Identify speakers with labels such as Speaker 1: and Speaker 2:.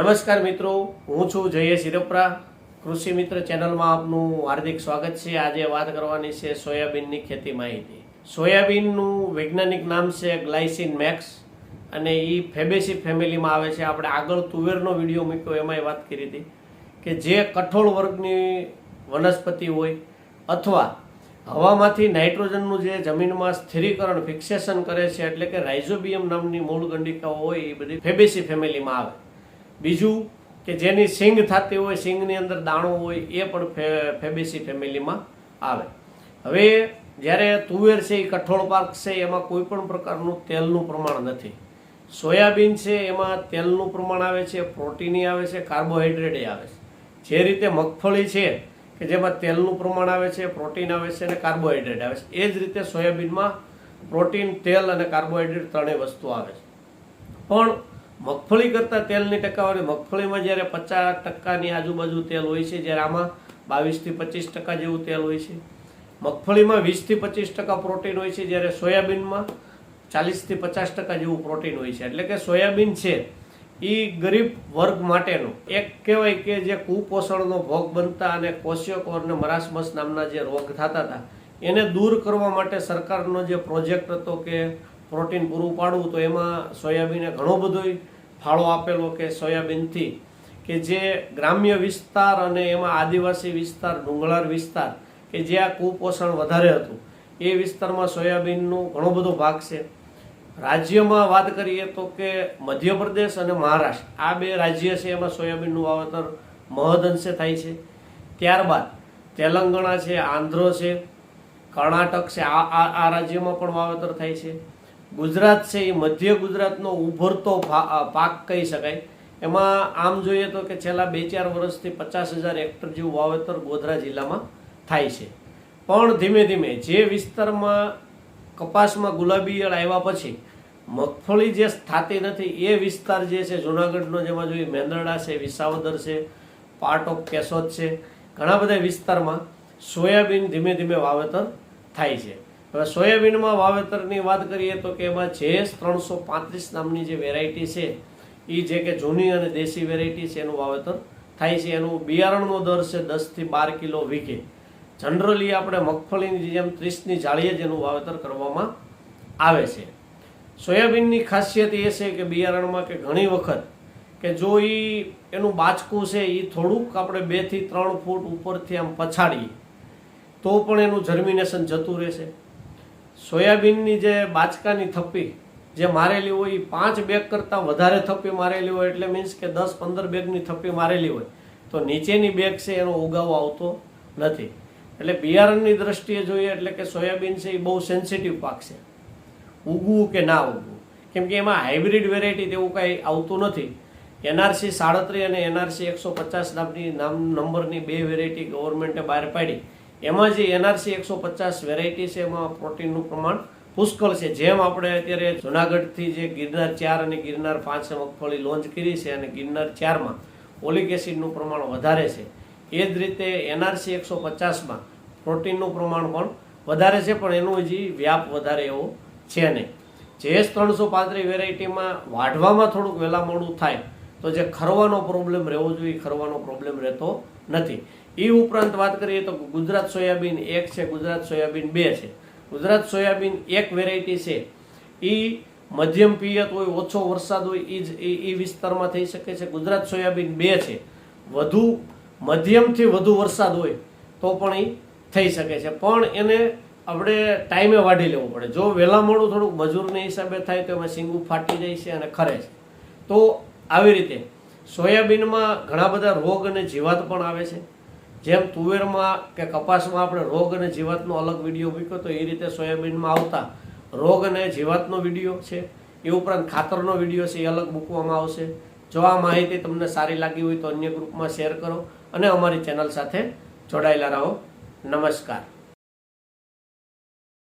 Speaker 1: નમસ્કાર મિત્રો, હું છું જય શિરોપરા કૃષિ મિત્ર ચેનલમાં આપનું હાર્દિક સ્વાગત છે. આજે વાત કરવાની છે સોયાબીનની ખેતી માહિતી. સોયાબીનનું વૈજ્ઞાનિક નામ છે ગ્લાયસિન મેક્સ અને એ ફેબેસી ફેમિલીમાં આવે છે. આપણે આગળ તુવેરનો વીડિયો મૂક્યો, એમાંય વાત કરી હતી કે જે કઠોળ વર્ગની વનસ્પતિ હોય અથવા હવામાંથી નાઇટ્રોજનનું જે જમીનમાં સ્થિરીકરણ, ફિક્સેશન કરે છે એટલે કે રાઇઝોબિયમ નામની મૂળ ગંડિકાઓ હોય એ બધી ફેબેસી ફેમિલીમાં આવે. બીજું કે જેની સિંગ થતી હોય, સિંગની અંદર દાણો હોય, એ પણ ફેબેસી ફેમિલીમાં આવે. હવે જ્યારે તુવેર છે, એ કઠોળ પાક છે, એમાં કોઈ પણ પ્રકારનું તેલનું પ્રમાણ નથી. સોયાબીન છે, એમાં તેલનું પ્રમાણ આવે છે, પ્રોટીની આવે છે, કાર્બોહાઈડ્રેટ આવે છે. જે રીતે મગફળી છે, કે જેમાં તેલનું પ્રમાણ આવે છે, પ્રોટીન આવે છે અને કાર્બોહાઈડ્રેટ આવે છે. એ જ રીતે સોયાબીનમાં પ્રોટીન, તેલ અને કાર્બોહાઈડ્રેટ ત્રણેય વસ્તુ આવે છે. પણ મગફળી કરતાં તેલની ટકાવારી, મગફળીમાં જ્યારે પચાસ ટકાની આજુબાજુ તેલ હોય છે, જ્યારે આમાં બાવીસથી પચીસ ટકા જેવું તેલ હોય છે. મગફળીમાં વીસથી પચીસ ટકા પ્રોટીન હોય છે, જ્યારે સોયાબીનમાં ચાલીસથી પચાસ ટકા જેવું પ્રોટીન હોય છે. એટલે કે સોયાબીન છે એ ગરીબ વર્ગ માટેનું. એક કહેવાય કે જે કુપોષણનો ભોગ બનતા અને કોશિયકોરને મરાસમસ નામના જે રોગ થતા હતા, એને દૂર કરવા માટે સરકારનો જે પ્રોજેક્ટ હતો કે પ્રોટીન પૂરું પાડવું તો એમાં સોયાબીને ઘણો બધો ફાળો આપેલો કે સોયાબીનથી કે જે ગ્રામ્ય વિસ્તાર અને એમાં આદિવાસી વિસ્તાર, ડુંગળાર વિસ્તાર કે જે આ કુપોષણ વધારે હતું, એ વિસ્તારમાં સોયાબીનનો ઘણો બધો ભાગ છે. રાજ્યમાં વાત કરીએ તો કે મધ્યપ્રદેશ અને મહારાષ્ટ્ર, આ બે રાજ્ય છે એમાં સોયાબીનનું વાવેતર મહદઅંશે થાય છે. ત્યારબાદ તેલંગાણા છે, આંધ્ર છે, કર્ણાટક છે આ આ રાજ્યમાં પણ વાવેતર થાય છે. ગુજરાત છે એ મધ્ય ગુજરાતનો ઉભરતો પાક કહી શકાય. એમાં આમ જોઈએ તો કે છેલ્લા બે ચાર વર્ષથી પચાસ હજાર હેક્ટર જેવું વાવેતર ગોધરા જિલ્લામાં થાય છે. પણ ધીમે ધીમે જે વિસ્તારમાં કપાસમાં ગુલાબી ઈયળ આવ્યા પછી મગફળી જે થતી નથી એ વિસ્તાર જે છે, જુનાગઢનો જેમાં જોઈએ મેંદરડા છે, વિસાવદર છે પાર્ટ ઓફ કેશોદ છે, ઘણા બધા વિસ્તારમાં સોયાબીન ધીમે ધીમે વાવેતર થાય છે. હવે સોયાબીનમાં વાવેતરની વાત કરીએ તો કે એમાં જે ત્રણસો પાંત્રીસ નામની જે વેરાયટી છે એ જે કે જૂની અને દેશી વેરાયટી છે, એનું વાવેતર થાય છે. એનું બિયારણનો દર છે દસથી બાર કિલો વીઘે. જનરલી આપણે મગફળીની જેમ ત્રીસની જાળીએ જ એનું વાવેતર કરવામાં આવે છે. સોયાબીનની ખાસિયત એ છે કે બિયારણમાં કે ઘણી વખત કે જો એ એનું બાચકું છે એ થોડુંક આપણે બેથી ત્રણ ફૂટ ઉપરથી આમ પછાડીએ, તો પણ એનું જર્મિનેશન જતું રહેશે. સોયાબીનની જે બાચકાની થપ્પી જે મારેલી હોય એ પાંચ બેગ કરતાં વધારે થપ્પી મારેલી હોય, એટલે મીન્સ કે દસ પંદર બેગની થપ્પી મારેલી હોય. તો નીચેની બેગ છે એનો ઉગાવો આવતો નથી. એટલે બિયારણની દ્રષ્ટિએ જોઈએ એટલે કે સોયાબીન છે એ બહુ સેન્સિટિવ પાક છે. ઉગવું કે ના ઉગવું. કેમ કે એમાં હાઇબ્રિડ વેરાયટી તેવું કાંઈ આવતું નથી. એનઆરસી સાડત્રીસ અને એનઆરસી એકસો પચાસ નામની, નામ, નંબરની બે વેરાયટી ગવર્મેન્ટે બહાર પાડી. એમાં જે એનઆરસી એકસો પચાસ વેરાયટી છે, એમાં પ્રોટીનનું પ્રમાણ પુષ્કળ છે. જેમ આપણે અત્યારે જુનાગઢથી જે ગિરનાર ચાર અને ગિરનાર પાંચ મગફળી લોન્ચ કરી છે અને ગિરનાર ચારમાં ઓલિક એસિડનું પ્રમાણ વધારે છે. એ જ રીતે એનઆરસી એકસો પચાસમાં પ્રોટીનનું પ્રમાણ પણ વધારે છે, પણ એનું હજી વ્યાપ વધારે એવો છે નહીં. જેએસ ત્રણસો પાંત્રીસ વેરાયટીમાં વાઢવામાં થોડુંક વહેલા મોડું થાય તો જે ખરવાનો પ્રોબ્લેમ રહેવો જોઈએ ખરવાનો પ્રોબ્લેમ રહેતો નથી. એ ઉપરાંત વાત કરીએ તો ગુજરાત સોયાબીન એક છે, ગુજરાત સોયાબીન બે છે. ગુજરાત સોયાબીન એક વેરાયટી છે. એ મધ્યમ પિયત હોય, ઓછો વરસાદ હોય એ જ એ વિસ્તારમાં થઈ શકે છે. ગુજરાત સોયાબીન બે છે. વધુ, મધ્યમથી વધુ વરસાદ હોય તો પણ એ થઈ શકે છે. પણ એને આપણે ટાઈમે વાઢી લેવું પડે. જો વહેલા મોડું થોડુંક મજૂરને હિસાબે થાય તો એમાં સિંગું ફાટી જાય છે અને ખરે છે. તો આવી રીતે સોયાબીનમાં ઘણા બધા રોગ અને જીવાત પણ આવે છે. જેમ તુવેરમાં કે કપાસમાં આપણે રોગ અને જીવાતનો અલગ વીડિયો મૂક્યો તો એ રીતે સોયાબીનમાં આવતા રોગ અને જીવાતનો વીડિયો છે. એ ઉપરાંત ખાતરનો વીડિયો છે, એ અલગ મૂકવામાં આવશે. જો આ માહિતી તમને સારી લાગી હોય તો અન્ય ગ્રુપમાં શેર કરો અને અમારી ચેનલ સાથે જોડાયેલા રહો. નમસ્કાર.